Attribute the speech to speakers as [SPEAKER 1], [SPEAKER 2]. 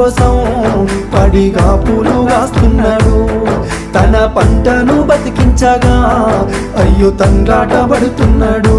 [SPEAKER 1] కోసం పడిగా పూలు కాస్తున్నాడు తన పంటను బతికించగా అయ్యో తండ్రాట పడుతున్నాడు.